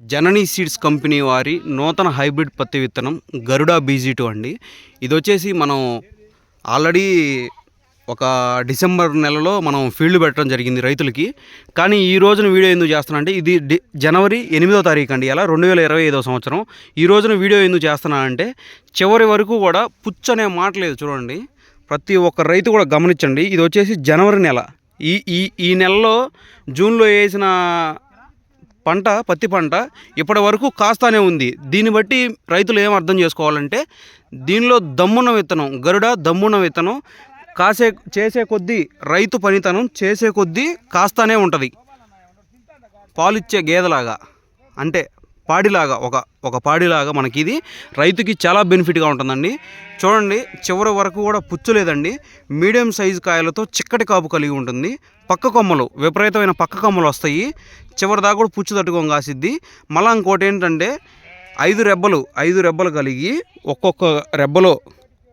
జననీ seeds company వారి నూతన hybrid పత్తి విత్తనం గరుడా బీజీ టూ అండి. ఇది వచ్చేసి మనం ఆల్రెడీ ఒక డిసెంబర్ నెలలో మనం ఫీల్డ్ పెట్టడం జరిగింది రైతులకి. కానీ ఈ రోజున వీడియో ఎందుకు చేస్తున్నా అంటే ఇది డి జనవరి ఎనిమిదో తారీఖు అండి. ఇలా రెండు వేల ఇరవై ఐదో సంవత్సరం. ఈ రోజున వీడియో ఎందుకు చేస్తున్నా అంటే చివరి వరకు కూడా పుచ్చు అనే మాట లేదు చూడండి. ప్రతి ఒక్క రైతు కూడా గమనించండి. ఇది వచ్చేసి జనవరి నెల. ఈ ఈ ఈ నెలలో జూన్లో వేసిన పంట పత్తి పంట ఇప్పటి వరకు కాస్తానే ఉంది. దీన్ని బట్టి రైతులు ఏం అర్థం చేసుకోవాలంటే దీనిలో దమ్మున్న విత్తనం గరుడ దమ్మున్న విత్తనం కాసే చేసే కొద్దీ రైతు పనితనం చేసే కొద్దీ కాస్తానే ఉంటుంది. పాలిచ్చే గేదెలాగా. అంటే పాడిలాగా ఒక ఒక పాడిలాగా మనకి ఇది రైతుకి చాలా బెనిఫిట్గా ఉంటుందండి. చూడండి చివరి వరకు కూడా పుచ్చలేదండి. మీడియం సైజు కాయలతో చిక్కటి కాపు కలిగి ఉంటుంది. పక్క కొమ్మలు విపరీతమైన పక్క కొమ్మలు వస్తాయి. చివరి దాకా కూడా పుచ్చు తట్టుకోం కాసిద్ది. మళ్ళీ ఇంకోటి ఏంటంటే ఐదు రెబ్బలు ఐదు రెబ్బలు కలిగి ఒక్కొక్క రెబ్బలో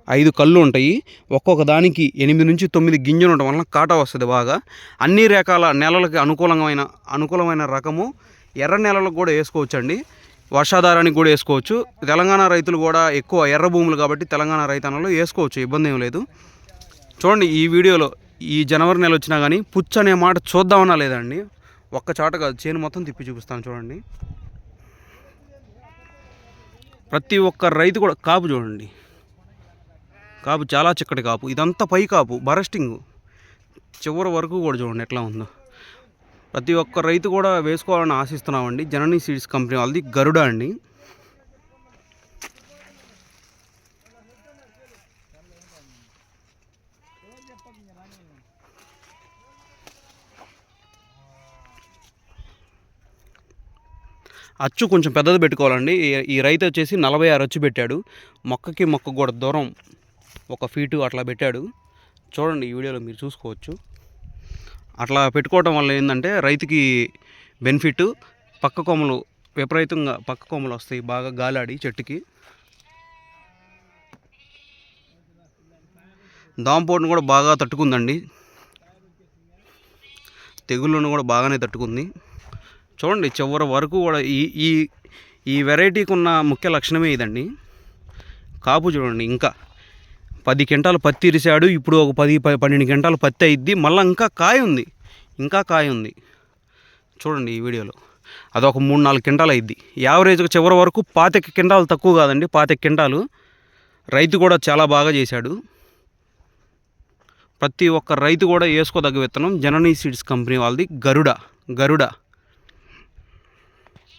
ఐదు కళ్ళు ఉంటాయి. ఒక్కొక్క దానికి ఎనిమిది నుంచి తొమ్మిది గింజలు ఉండడం వలన కాట వస్తుంది బాగా. అన్ని రకాల నెలలకి అనుకూలమైన అనుకూలమైన రకము ఎర్ర నెలలకు కూడా వేసుకోవచ్చండి. వర్షాధారానికి కూడా వేసుకోవచ్చు. తెలంగాణ రైతులు కూడా ఎక్కువ ఎర్ర భూములు కాబట్టి తెలంగాణ రైతన్నలు వేసుకోవచ్చు ఇబ్బంది ఏం లేదు. చూడండి ఈ వీడియోలో ఈ జనవరి నెల వచ్చినా కానీ పుచ్చు అనే మాట చూద్దామన్నా లేదండి. ఒక్క చాట కాదు చేను మొత్తం తిప్పి చూపిస్తాను చూడండి. ప్రతి ఒక్క రైతు కూడా కాపు చూడండి. కాపు చాలా చిక్కటి కాపు. ఇదంతా పై కాపు బరస్టింగ్. చివరి వరకు కూడా చూడండి ఎట్లా ఉందో. ప్రతి ఒక్క రైతు కూడా వేసుకోవాలని ఆశిస్తున్నామండి. జననీ సీడ్స్ కంపెనీ వాళ్ళది గరుడ అండి. అచ్చు కొంచెం పెద్దది పెట్టుకోవాలండి. ఈ- ఈ రైతు వచ్చేసి నలభై ఆరు అచ్చు పెట్టాడు. మొక్కకి మొక్క కూడా దూరం ఒక ఫీటు అట్లా పెట్టాడు. చూడండి ఈ వీడియోలో మీరు చూసుకోవచ్చు. అట్లా పెట్టుకోవటం వల్ల ఏంటంటే రైతుకి బెనిఫిట్ పక్క కొమ్మలు విపరీతంగా పక్క కొమ్మలు వస్తాయి బాగా గాలాడి చెట్టుకి. దాంపోటును కూడా బాగా తట్టుకుందండి. తెగుళ్ళను కూడా బాగానే తట్టుకుంది. చూడండి చివరి వరకు కూడా ఈ ఈ ఈ వెరైటీకి ఉన్న ముఖ్య లక్షణమే ఇదండి. కాపు చూడండి ఇంకా. పది క్వింటాలు పత్తి ఇరిసాడు ఇప్పుడు ఒక పది పన్నెండు క్వింటాలు పత్తి అయిద్ది మళ్ళీ ఇంకా కాయ ఉంది ఇంకా కాయ ఉంది. చూడండి ఈ వీడియోలో. అదొక మూడు నాలుగు క్వింటాలు అయిద్ది. యావరేజ్గా చివరి వరకు పాతిక క్వింటాలు తక్కువ కాదండి పాతిక క్వింటాలు. రైతు కూడా చాలా బాగా చేశాడు. ప్రతి ఒక్క రైతు కూడా వేసుకోదగ్గ విత్తనం జననీ సీడ్స్ కంపెనీ వాళ్ళది గరుడ గరుడ.